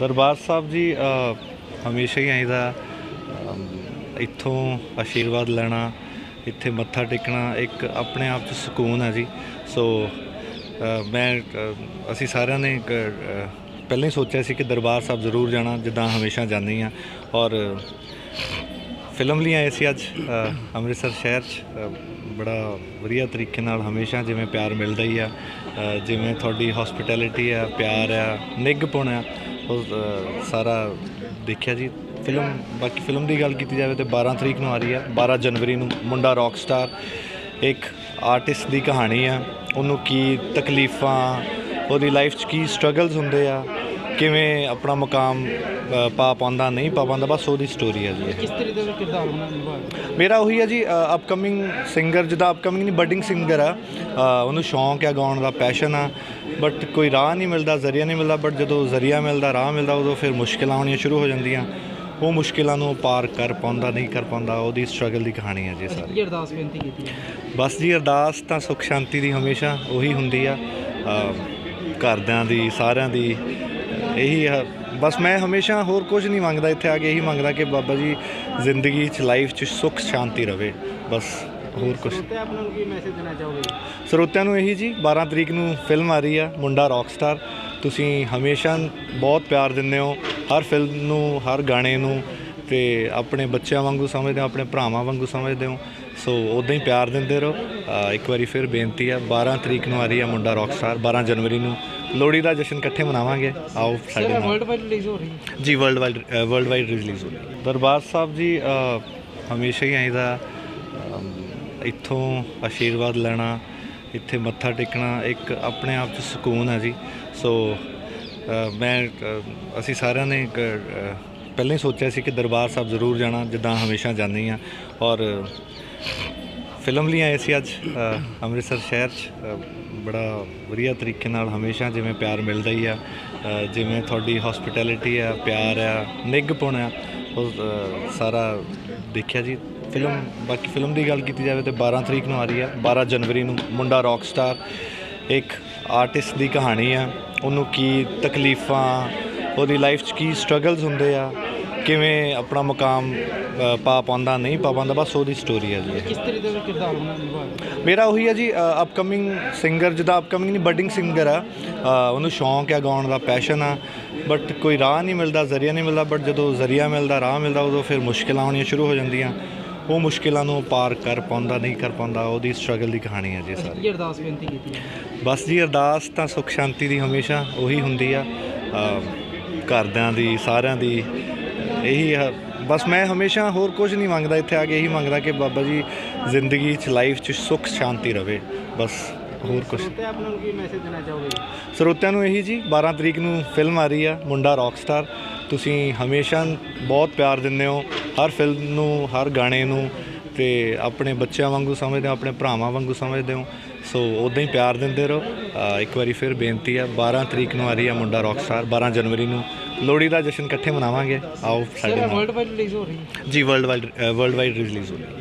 ਦਰਬਾਰ ਸਾਹਿਬ ਜੀ ਹਮੇਸ਼ਾ ਹੀ ਆਈਦਾ। ਅਮ, ਇੱਥੋਂ ਆਸ਼ੀਰਵਾਦ ਲੈਣਾ ਇੱਥੇ ਮੱਥਾ ਟੇਕਣਾ ਇੱਕ ਆਪਣੇ ਆਪ 'ਚ ਸਕੂਨ ਹੈ ਜੀ। ਸੋ ਮੈਂ ਅਸੀਂ ਸਾਰਿਆਂ ਨੇ ਪਹਿਲਾਂ ਹੀ ਸੋਚਿਆ ਸੀ ਕਿ ਦਰਬਾਰ ਸਾਹਿਬ ਜ਼ਰੂਰ ਜਾਣਾ ਜਿੱਦਾਂ ਹਮੇਸ਼ਾ ਜਾਂਦੇ ਆ। ਔਰ ਫਿਲਮ ਲਈ ਆਏ ਸੀ ਅੱਜ ਅੰਮ੍ਰਿਤਸਰ ਸ਼ਹਿਰ 'ਚ। ਬੜਾ ਵਧੀਆ ਤਰੀਕੇ ਨਾਲ ਹਮੇਸ਼ਾ ਜਿਵੇਂ ਪਿਆਰ ਮਿਲਦਾ ਹੀ ਆ। ਜਿਵੇਂ ਤੁਹਾਡੀ ਹਸਪਿਟੈਲਿਟੀ ਆ ਪਿਆਰ ਆ ਨਿੱਘਪੁਣ ਆ ਉਹ ਸਾਰਾ ਦੇਖਿਆ ਜੀ। ਫਿਲਮ, ਬਾਕੀ ਫਿਲਮ ਦੀ ਗੱਲ ਕੀਤੀ ਜਾਵੇ ਤੇ 12 ਤਰੀਕ ਨੂੰ ਆ ਰਹੀ ਆ। 12 ਜਨਵਰੀ ਨੂੰ ਮੁੰਡਾ ਰੌਕ ਸਟਾਰ ਇੱਕ ਆਰਟਿਸਟ ਦੀ ਕਹਾਣੀ ਆ। ਉਹਨੂੰ ਕੀ ਤਕਲੀਫਾਂ, ਉਹਦੀ ਲਾਈਫ 'ਚ ਕੀ ਸਟਰਗਲਸ ਹੁੰਦੇ ਆ। ਕਿਵੇਂ ਆਪਣਾ ਮੁਕਾਮ ਅ, ਪਾ ਪਾਉਂਦਾ ਨਹੀਂ ਪਾ ਪਾਉਂਦਾ ਬਸ ਉਹਦੀ ਸਟੋਰੀ ਹੈ ਜੀ ਇਹ। ਕਿਸ ਤਰੀਕੇ ਦਾ ਕਿਰਦਾਰ ਨਿਭਾਇਆ ਮੇਰਾ ਉਹੀ ਹੈ ਜੀ ਅਪਕਮਿੰਗ ਸਿੰਗਰ ਜਿਹਦਾ ਅਪਕਮਿੰਗ ਨਹੀਂ ਬਡਿੰਗ ਸਿੰਗਰ ਆ। ਅ, ਉਹਨੂੰ ਸ਼ੌਂਕ ਹੈ ਗਾਉਣ ਦਾ ਪੈਸ਼ਨ ਆ। ਬਟ ਕੋਈ ਰਾਹ ਨਹੀਂ ਮਿਲਦਾ ਜ਼ਰੀਆ ਨਹੀਂ ਮਿਲਦਾ ਬਟ ਜਦੋਂ ਜ਼ਰੀਆ ਮਿਲਦਾ ਰਾਹ ਮਿਲਦਾ ਉਦੋਂ ਫਿਰ ਮੁਸ਼ਕਿਲਾਂ ਆਉਣੀਆਂ ਸ਼ੁਰੂ ਹੋ ਜਾਂਦੀਆਂ। ਉਹ ਮੁਸ਼ਕਿਲਾਂ ਨੂੰ ਪਾਰ ਕਰ ਪਾਉਂਦਾ ਨਹੀਂ ਕਰ ਪਾਉਂਦਾ ਉਹਦੀ ਸਟਰਗਲ ਦੀ ਕਹਾਣੀ ਹੈ ਜੀ ਇਹ ਸਾਰੀ। ਕੀ ਅਰਦਾਸ ਬੇਨਤੀ ਕੀਤੀ ਹੈ? ਬਸ ਜੀ ਅਰਦਾਸ ਤਾਂ ਸੁਖ ਸ਼ਾਂਤੀ ਦੀ ਹਮੇਸ਼ਾ ਉਹੀ ਹੁੰਦੀ ਆ। ਅ, ਘਰਦਿਆਂ ਦੀ ਸਾਰਿਆਂ ਦੀ ਇਹੀ ਆ। ਬਸ ਮੈਂ ਹਮੇਸ਼ਾ ਹੋਰ ਕੁਝ ਨਹੀਂ ਮੰਗਦਾ ਇੱਥੇ ਆ ਕੇ ਇਹੀ ਮੰਗਦਾ ਕਿ ਬਾਬਾ ਜੀ ਜ਼ਿੰਦਗੀ 'ਚ ਲਾਈਫ 'ਚ ਸੁਖ ਸ਼ਾਂਤੀ ਰਵੇ। ਬਸ ਹੋਰ ਕੁਝ ਤੇ ਆਪ ਨੂੰ ਕੀ ਮੈਸੇਜ ਦੇਣਾ ਚਾਹੋਗੇ? ਸਰੋਤਿਆਂ ਨੂੰ ਇਹੀ ਜੀ 12 ਤਰੀਕ ਨੂੰ ਫਿਲਮ ਆ ਰਹੀ ਆ ਮੁੰਡਾ ਰੌਕ ਸਟਾਰ ਤੁਸੀਂ ਹਮੇਸ਼ਾ ਬਹੁਤ ਪਿਆਰ ਦਿੰਦੇ ਹੋ ਹਰ ਫਿਲਮ ਨੂੰ ਹਰ ਗਾਣੇ ਨੂੰ। ਤੇ ਆਪਣੇ ਬੱਚਿਆਂ ਵਾਂਗੂ ਸਮਝਦੇ ਹੋ ਆਪਣੇ ਭਰਾਵਾਂ ਵਾਂਗੂ ਸਮਝਦੇ ਹੋ। ਸੋ ਉਦਾਂ ਹੀ ਪਿਆਰ ਦਿੰਦੇ ਰਹੋ। ਇੱਕ ਵਾਰੀ ਫਿਰ ਬੇਨਤੀ ਆ 12 ਤਰੀਕ ਨੂੰ ਆ ਰਹੀ ਆ ਮੁੰਡਾ ਰੌਕ ਸਟਾਰ 12 ਜਨਵਰੀ ਨੂੰ। ਲੋਹੜੀ ਦਾ ਜਸ਼ਨ ਇਕੱਠੇ ਮਨਾਵਾਂਗੇ। ਆਓ ਸਾਡੇ ਨਾਲ। ਵਰਲਡ ਵਾਈਡ ਰਿਲੀਜ਼ ਹੋ ਰਹੀ ਹੈ। ਜੀ world wide world wide release ਹੋ ਰਹੀ ਹੈ। ਦਰਬਾਰ ਸਾਹਿਬ ਜੀ ਹਮੇਸ਼ਾ ਹੀ ਆਈਦਾ। ਅਮ, ਇੱਥੋਂ ਆਸ਼ੀਰਵਾਦ ਲੈਣਾ ਇੱਥੇ ਮੱਥਾ ਟੇਕਣਾ ਇੱਕ ਆਪਣੇ ਆਪ 'ਚ ਸਕੂਨ ਹੈ ਜੀ। ਸੋ ਮੈਂ ਅਸੀਂ ਸਾਰਿਆਂ ਨੇ ਪਹਿਲਾਂ ਹੀ ਸੋਚਿਆ ਸੀ ਕਿ ਦਰਬਾਰ ਸਾਹਿਬ ਜ਼ਰੂਰ ਜਾਣਾ, ਜਿੱਦਾਂ ਹਮੇਸ਼ਾ ਜਾਂਦੀ ਆ ਔਰ ਫਿਲਮ ਲਈ ਆਏ ਸੀ ਅੱਜ ਅੰਮ੍ਰਿਤਸਰ ਸ਼ਹਿਰ 'ਚ। ਬੜਾ ਵਧੀਆ ਤਰੀਕੇ ਨਾਲ ਹਮੇਸ਼ਾ ਜਿਵੇਂ ਪਿਆਰ ਮਿਲਦਾ ਹੀ ਆ। ਜਿਵੇਂ ਤੁਹਾਡੀ ਹਸਪਿਟੈਲਿਟੀ ਆ, ਪਿਆਰ ਆ ਨਿੱਘਪੁਣ ਆ। ਉਹ ਸਾਰਾ ਦੇਖਿਆ ਜੀ। ਫਿਲਮ, ਬਾਕੀ ਫਿਲਮ ਦੀ ਗੱਲ ਕੀਤੀ ਜਾਵੇ ਤੇ 12 ਤਰੀਕ ਨੂੰ ਆ ਰਹੀ ਆ 12 ਜਨਵਰੀ ਨੂੰ। ਮੁੰਡਾ ਰੌਕ ਸਟਾਰ ਇੱਕ ਆਰਟਿਸਟ ਦੀ ਕਹਾਣੀ ਆ। ਉਹਨੂੰ ਕੀ ਤਕਲੀਫਾਂ, ਉਹਦੀ ਲਾਈਫ 'ਚ ਕੀ ਸਟਰਗਲਸ ਹੁੰਦੇ ਆ। ਕਿਵੇਂ ਆਪਣਾ ਮੁਕਾਮ ਅ, ਪਾ ਪਾਉਂਦਾ ਨਹੀਂ ਪਾ ਪਾਉਂਦਾ ਬਸ ਉਹਦੀ ਸਟੋਰੀ ਹੈ ਜੀ ਇਹ। ਕਿਸ ਤਰੀਕੇ ਦਾ ਕਿਰਦਾਰ ਬਣਾ ਨਿਭਾਇਆ ਮੇਰਾ ਉਹੀ ਹੈ ਜੀ ਅਪਕਮਿੰਗ ਸਿੰਗਰ ਜਿਹਦਾ ਅਪਕਮਿੰਗ ਨਹੀਂ ਬਡਿੰਗ ਸਿੰਗਰ ਆ। ਅ, ਉਹਨੂੰ ਸ਼ੌਂਕ ਹੈ ਗਾਉਣ ਦਾ ਪੈਸ਼ਨ ਆ। ਬਟ ਕੋਈ ਰਾਹ ਨਹੀਂ ਮਿਲਦਾ ਜ਼ਰੀਆ ਨਹੀਂ ਮਿਲਦਾ ਬਟ ਜਦੋਂ ਜ਼ਰੀਆ ਮਿਲਦਾ ਰਾਹ ਮਿਲਦਾ ਉਦੋਂ ਫਿਰ ਮੁਸ਼ਕਿਲਾਂ ਆਉਣੀਆਂ ਸ਼ੁਰੂ ਹੋ ਜਾਂਦੀਆਂ। ਉਹ ਮੁਸ਼ਕਿਲਾਂ ਨੂੰ ਪਾਰ ਕਰ ਪਾਉਂਦਾ ਨਹੀਂ ਕਰ ਪਾਉਂਦਾ ਉਹਦੀ ਸਟਰਗਲ ਦੀ ਕਹਾਣੀ ਹੈ ਜੀ ਸਾਰੀ। ਕੀ ਅਰਦਾਸ ਬੇਨਤੀ ਕੀਤੀ ਹੈ? ਬਸ ਜੀ ਅਰਦਾਸ ਤਾਂ ਸੁਖ ਸ਼ਾਂਤੀ ਦੀ ਹਮੇਸ਼ਾ ਉਹੀ ਹੁੰਦੀ ਆ। ਅ, ਘਰਦਿਆਂ ਦੀ ਸਾਰਿਆਂ ਦੀ ਇਹੀ ਆ। ਬਸ ਮੈਂ ਹਮੇਸ਼ਾ ਹੋਰ ਕੁਝ ਨਹੀਂ ਮੰਗਦਾ ਇੱਥੇ ਆ ਕੇ ਇਹੀ ਮੰਗਦਾ ਕਿ ਬਾਬਾ ਜੀ ਜ਼ਿੰਦਗੀ 'ਚ ਲਾਈਫ 'ਚ ਸੁਖ ਸ਼ਾਂਤੀ ਰਵੇ। ਬਸ ਹੋਰ ਕੁਝ ਤੇ ਆਪ ਨੂੰ ਕੀ ਮੈਸੇਜ ਦੇਣਾ ਚਾਹੋਗੇ? ਸਰੋਤਿਆਂ ਨੂੰ ਇਹੀ ਜੀ 12 ਤਰੀਕ ਨੂੰ ਫਿਲਮ ਆ ਰਹੀ ਆ ਮੁੰਡਾ ਰੌਕ ਸਟਾਰ ਤੁਸੀਂ ਹਮੇਸ਼ਾ ਬਹੁਤ ਪਿਆਰ ਦਿੰਦੇ ਹੋ ਹਰ ਫਿਲਮ ਨੂੰ ਹਰ ਗਾਣੇ ਨੂੰ ਤੇ ਆਪਣੇ ਬੱਚਿਆਂ ਵਾਂਗੂ ਸਮਝਦੇ ਹੋ ਆਪਣੇ ਭਰਾਵਾਂ ਵਾਂਗੂ ਸਮਝਦੇ ਹੋ। ਸੋ ਉਦਾਂ ਹੀ ਪਿਆਰ ਦਿੰਦੇ ਰਹੋ। ਇੱਕ ਵਾਰੀ ਫਿਰ ਬੇਨਤੀ ਆ 12 ਤਰੀਕ ਨੂੰ ਆ ਰਹੀ ਆ ਮੁੰਡਾ ਰੌਕ ਸਟਾਰ 12 ਜਨਵਰੀ ਨੂੰ। ਲੋਹੜੀ ਦਾ ਜਸ਼ਨ ਇਕੱਠੇ ਮਨਾਵਾਂਗੇ। ਆਓ ਸਾਡੇ ਨਾਲ। ਵਰਲਡ ਵਾਈਡ ਰਿਲੀਜ਼ ਹੋ ਰਹੀ ਹੈ। ਜੀ world wide world wide release ਹੋ ਰਹੀ ਹੈ।